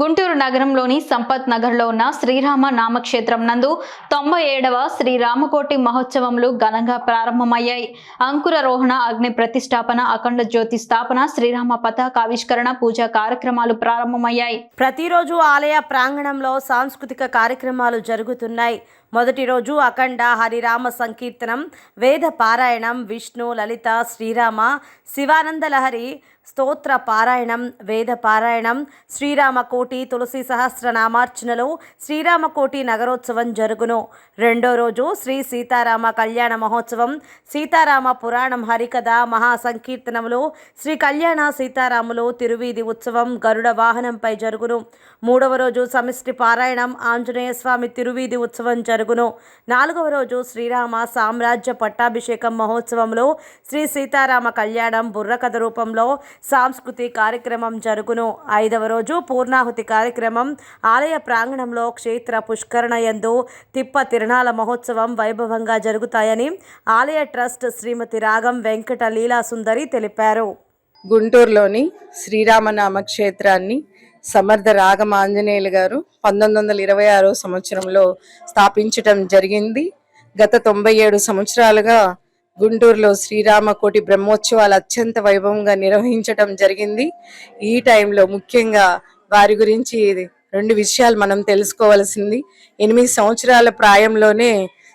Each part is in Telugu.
గుంటూరు నగరంలోని సంపత్ నగర్లో ఉన్న శ్రీరామ నామక్షేత్రం నందు తొంభై ఏడవ శ్రీరామకోటి మహోత్సవములు ఘనంగా ప్రారంభమయ్యాయి. అంకురారోహణ అగ్ని ప్రతిష్టాపన అఖండ జ్యోతి స్థాపన శ్రీరామ పతాకావిష్కరణ పూజా కార్యక్రమాలు ప్రారంభమయ్యాయి. ప్రతిరోజు ఆలయ ప్రాంగణంలో సాంస్కృతిక కార్యక్రమాలు జరుగుతున్నాయి. మొదటి రోజు అఖండ హరిరామ సంకీర్తనం వేద పారాయణం విష్ణు లలిత శ్రీరామ శివానందలహరి స్తోత్ర పారాయణం వేద పారాయణం శ్రీరామ కోటి తులసి సహస్రనామార్చనలు శ్రీరామ కోటి నగరోత్సవం జరుగును. రెండో రోజు శ్రీ సీతారామ కళ్యాణ మహోత్సవం సీతారామ పురాణం హరికథ మహా సంకీర్తనములు శ్రీ కళ్యాణ సీతారాములు తిరువీధి ఉత్సవం గరుడ వాహనంపై జరుగును. మూడవ రోజు సమిష్టి పారాయణం ఆంజనేయ స్వామి తిరువీధి ఉత్సవం జరుగును. నాలుగవ రోజు శ్రీరామ సామ్రాజ్య పట్టాభిషేకం మహోత్సవంలో శ్రీ సీతారామ కళ్యాణం బుర్రకథ రూపంలో సాంస్కృతిక కార్యక్రమం జరుగును. ఐదవ రోజు పూర్ణాహుతి కార్యక్రమం ఆలయ ప్రాంగణంలో క్షేత్ర పుష్కరణ యందు తిప్ప తిరణాల మహోత్సవం వైభవంగా జరుగుతాయని ఆలయ ట్రస్ట్ శ్రీమతి రాగం వెంకట లీలా సుందరి తెలిపారు. గుంటూరులోని శ్రీరామనామ క్షేత్రాన్ని సమర్థ రాగమాంజనేయులు గారు పంతొమ్మిది వందల ఇరవై ఆరో సంవత్సరంలో స్థాపించటం జరిగింది. గత తొంభై ఏడు సంవత్సరాలుగా గుంటూరులో శ్రీరామ కోటి బ్రహ్మోత్సవాలు అత్యంత వైభవంగా నిర్వహించటం జరిగింది. ఈ టైంలో ముఖ్యంగా వారి గురించి రెండు విషయాలు మనం తెలుసుకోవాల్సింది. ఎనిమిది సంవత్సరాల ప్రాయంలోనే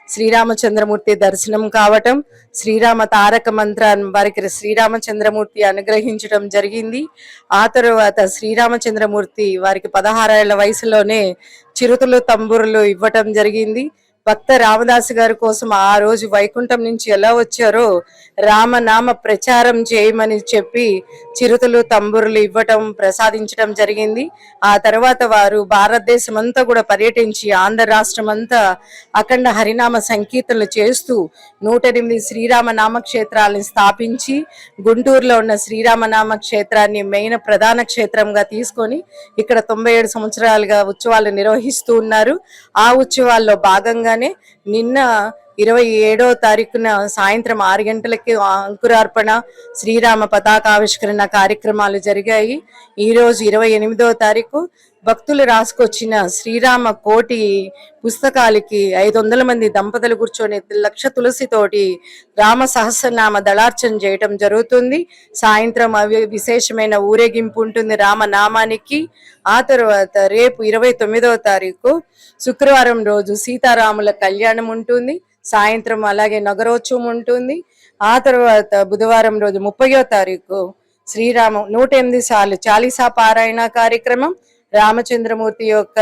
శ్రీరామచంద్రమూర్తి దర్శనం కావటం శ్రీరామ తారక మంత్రాన్ని వారికి శ్రీరామచంద్రమూర్తి అనుగ్రహించడం జరిగింది. ఆ తరువాత శ్రీరామచంద్రమూర్తి వారికి పదహారేళ్ళ వయసులోనే చిరుతులు తంబురులు ఇవ్వటం జరిగింది. భక్త రామదాసు గారి కోసం ఆ రోజు వైకుంఠం నుంచి ఎలా వచ్చారో రామనామ ప్రచారం చేయమని చెప్పి చిరుతలు తంబురులు ఇవ్వటం ప్రసాదించడం జరిగింది. ఆ తర్వాత వారు భారతదేశం అంతా కూడా పర్యటించి ఆంధ్ర రాష్ట్రం అంతా అఖండ హరినామ సంకీర్తనలు చేస్తూ నూట ఎనిమిది శ్రీరామ నామ క్షేత్రాలను స్థాపించి గుంటూరులో ఉన్న శ్రీరామ నామ క్షేత్రాన్ని మెయిన్ ప్రధాన క్షేత్రంగా తీసుకొని ఇక్కడ తొంభై ఏడు సంవత్సరాలుగా ఉత్సవాలు నిర్వహిస్తూ ఉన్నారు. ఆ ఉత్సవాల్లో భాగంగా ನಿನ್ನ ఇరవై ఏడో తారీఖున సాయంత్రం ఆరు గంటలకి అంకురార్పణ శ్రీరామ పతాకావిష్కరణ కార్యక్రమాలు జరిగాయి. ఈ రోజు ఇరవై ఎనిమిదో తారీఖు భక్తులు రాసుకొచ్చిన శ్రీరామ కోటి పుస్తకాలకి ఐదు వందల మంది దంపతులు కూర్చొని లక్ష తులసితోటి రామ సహస్రనామ దళార్చన చేయటం జరుగుతుంది. సాయంత్రం అవి విశేషమైన ఊరేగింపు ఉంటుంది రామనామానికి. ఆ తర్వాత రేపు ఇరవై తొమ్మిదవ తారీఖు శుక్రవారం రోజు సీతారాముల కళ్యాణం ఉంటుంది. సాయంత్రం అలాగే నగరోత్సవం ఉంటుంది. ఆ తర్వాత బుధవారం రోజు ముప్పయో తారీఖు శ్రీరామ నూట ఎనిమిది సార్లు చాలీసా పారాయణ కార్యక్రమం. రామచంద్రమూర్తి యొక్క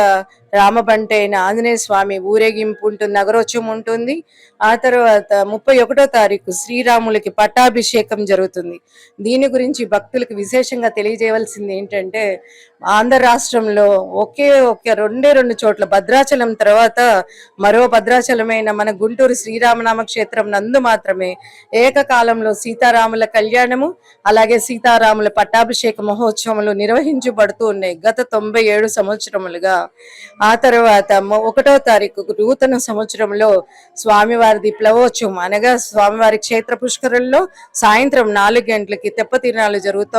రామబంట అయిన ఆంజనేయ స్వామి ఊరేగింపు ఉంటుంది నగరోత్సవం ఉంటుంది. ఆ తర్వాత ముప్పై ఒకటో తారీఖు శ్రీరాములకి పట్టాభిషేకం జరుగుతుంది. దీని గురించి భక్తులకు విశేషంగా తెలియజేయవలసింది ఏంటంటే ఆంధ్ర రాష్ట్రంలో ఒకే ఒక రెండే రెండు చోట్ల. భద్రాచలం తర్వాత మరో భద్రాచలమైన మన గుంటూరు శ్రీరామనామ క్షేత్రం నందు మాత్రమే ఏకకాలంలో సీతారాముల కళ్యాణము అలాగే సీతారాముల పట్టాభిషేక మహోత్సవములు నిర్వహించబడుతూ ఉన్నాయి గత తొంభై ఏడు సంవత్సరములుగా. ఆ తర్వాత ఒకటో తారీఖు నూతన సంవత్సరంలో స్వామివారిది ప్లవోత్సవం. అనగా స్వామివారి క్షేత్ర పుష్కరంలో సాయంత్రం నాలుగు గంటలకి తెప్ప తిరణాలు జరుగుతూ